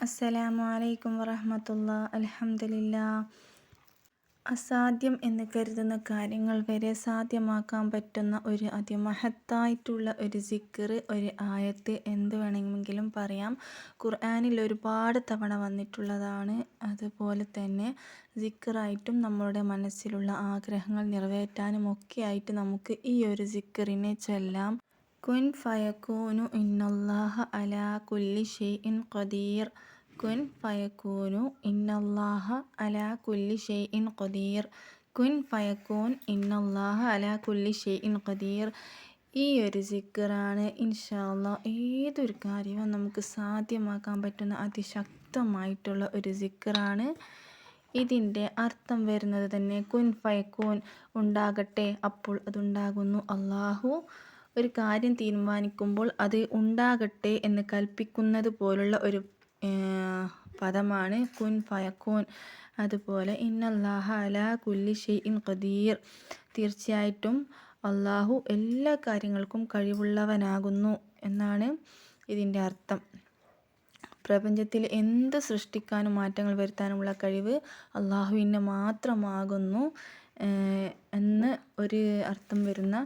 അസ്സലാമു അലൈക്കും വറഹമത്തുള്ള. അലഹമില്ല അസാധ്യം എന്ന് കരുതുന്ന കാര്യങ്ങൾ വരെ സാധ്യമാക്കാൻ പറ്റുന്ന ഒരു അതിമഹത്തായിട്ടുള്ള ഒരു സിക്കർ ഒരു ആയത്ത് എന്ത് വേണമെങ്കിലും പറയാം. ഖുർആാനിൽ ഒരുപാട് തവണ വന്നിട്ടുള്ളതാണ്. അതുപോലെ തന്നെ സിക്കറായിട്ടും നമ്മുടെ മനസ്സിലുള്ള ആഗ്രഹങ്ങൾ നിറവേറ്റാനും ഒക്കെ ആയിട്ട് നമുക്ക് ഈ ഒരു സിക്കറിനെ ചൊല്ലാം. കുൻ ഫയക്കൂനു ഇന്നല്ലാഹ അലാ കുല്ലി ഷെയ്ഇൻ ഖദീർ കുൻ ഫയക്കൂനു ഇന്നല്ലാഹ അലാ കുല്ലി ഷെയ്ഇൻ ഖദീർ കുൻ ഫയക്കൂൻ ഇന്നല്ലാഹ അലാ കുല്ലി ഷെയ്ഇൻ ഖദീർ ഈ ഒരു സിക്കറാണ് ഇൻഷാല്ല ഏതൊരു കാര്യവും നമുക്ക് സാധ്യമാക്കാൻ പറ്റുന്ന അതിശക്തമായിട്ടുള്ള ഒരു സിക്കറാണ് ഇതിന്റെ അർത്ഥം വരുന്നത് തന്നെ കുൻ ഫയക്കൂൻ ഉണ്ടാകട്ടെ അപ്പോൾ അതുണ്ടാകുന്നു അള്ളാഹു ഒരു കാര്യം തീരുമാനിക്കുമ്പോൾ അത് ഉണ്ടാകട്ടെ എന്ന് കൽപ്പിക്കുന്നത് പോലുള്ള ഒരു പദമാണ് കുൻ ഫയക്കൂൻ അതുപോലെ ഇന്നല്ലാഹ അലാ കുല്ലി ഷെയ്ൻ ഖദീർ. തീർച്ചയായിട്ടും അള്ളാഹു എല്ലാ കാര്യങ്ങൾക്കും കഴിവുള്ളവനാകുന്നു എന്നാണ് ഇതിന്റെ അർത്ഥം. പ്രപഞ്ചത്തിൽ എന്ത് സൃഷ്ടിക്കാനും മാറ്റങ്ങൾ വരുത്താനുമുള്ള കഴിവ് അള്ളാഹുവിന് മാത്രമാകുന്നു എന്ന് ഒരു അർത്ഥം വരുന്ന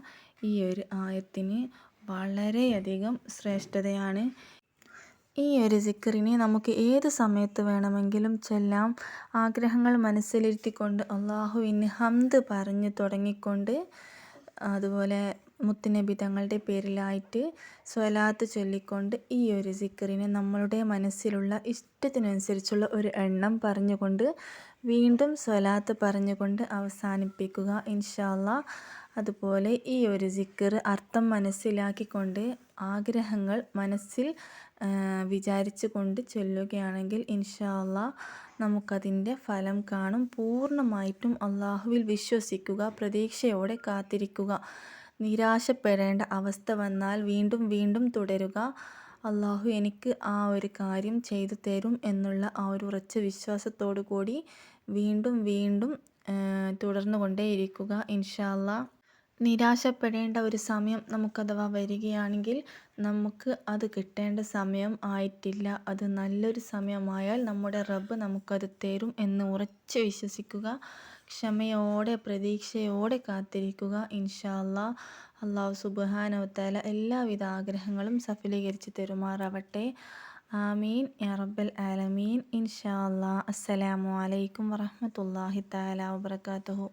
ഈ ഒരു ആയത്തിന് വളരെയധികം ശ്രേഷ്ഠതയാണ്. ഈ ഒരു സിക്കറിനെ നമുക്ക് ഏത് സമയത്ത് വേണമെങ്കിലും ചൊല്ലാം. ആഗ്രഹങ്ങൾ മനസ്സിലിരുത്തിക്കൊണ്ട് അള്ളാഹുവിന് ഹംദ് പറഞ്ഞു തുടങ്ങിക്കൊണ്ട് അതുപോലെ മുത്തുനബി തങ്ങളുടെ പേരിലായിട്ട് സ്വലാത്ത് ചൊല്ലിക്കൊണ്ട് ഈ ഒരു സിക്കറിനെ നമ്മളുടെ മനസ്സിലുള്ള ഇഷ്ടത്തിനനുസരിച്ചുള്ള ഒരു എണ്ണം പറഞ്ഞുകൊണ്ട് വീണ്ടും സ്വലാത്ത് പറഞ്ഞുകൊണ്ട് അവസാനിപ്പിക്കുക. ഇൻഷാല്ല അതുപോലെ ഈ ഒരു സിക്കർ അർത്ഥം മനസ്സിലാക്കിക്കൊണ്ട് ആഗ്രഹങ്ങൾ മനസ്സിൽ വിചാരിച്ചു കൊണ്ട് ചൊല്ലുകയാണെങ്കിൽ ഇൻഷാല്ല നമുക്കതിന്റെ ഫലം കാണും. പൂർണമായിട്ടും അള്ളാഹുവിൽ വിശ്വസിക്കുക പ്രതീക്ഷയോടെ കാത്തിരിക്കുക. നിരാശപ്പെടേണ്ട അവസ്ഥ വന്നാൽ വീണ്ടും വീണ്ടും തുടരുക. അള്ളാഹു എനിക്ക് ആ ഒരു കാര്യം ചെയ്തു തരും എന്നുള്ള ആ ഒരു ഉറച്ച വിശ്വാസത്തോടു കൂടി വീണ്ടും വീണ്ടും തുടർന്നു കൊണ്ടേയിരിക്കുക ഇൻഷാ നിരാശപ്പെടേണ്ട ഒരു സമയം നമുക്കഥവാ വരികയാണെങ്കിൽ നമുക്ക് അത് കിട്ടേണ്ട സമയം ആയിട്ടില്ല. അത് നല്ലൊരു സമയമായാൽ നമ്മുടെ റബ്ബ് നമുക്കത് തരും എന്ന് ഉറച്ച് വിശ്വസിക്കുക. ക്ഷമയോടെ പ്രതീക്ഷയോടെ കാത്തിരിക്കുക. ഇൻഷാ അല്ലാ അള്ളാഹു സുബാനവത്താല എല്ലാവിധ ആഗ്രഹങ്ങളും സഫലീകരിച്ച് തരുമാറാവട്ടെ. ആമീൻ. റബ്ബൽ ആലമീൻ. ഇൻഷാ അല്ലാ അസ്സലാമു അലൈക്കും വറഹമത്തല്ലാഹി തആല വബറകാതുഹു.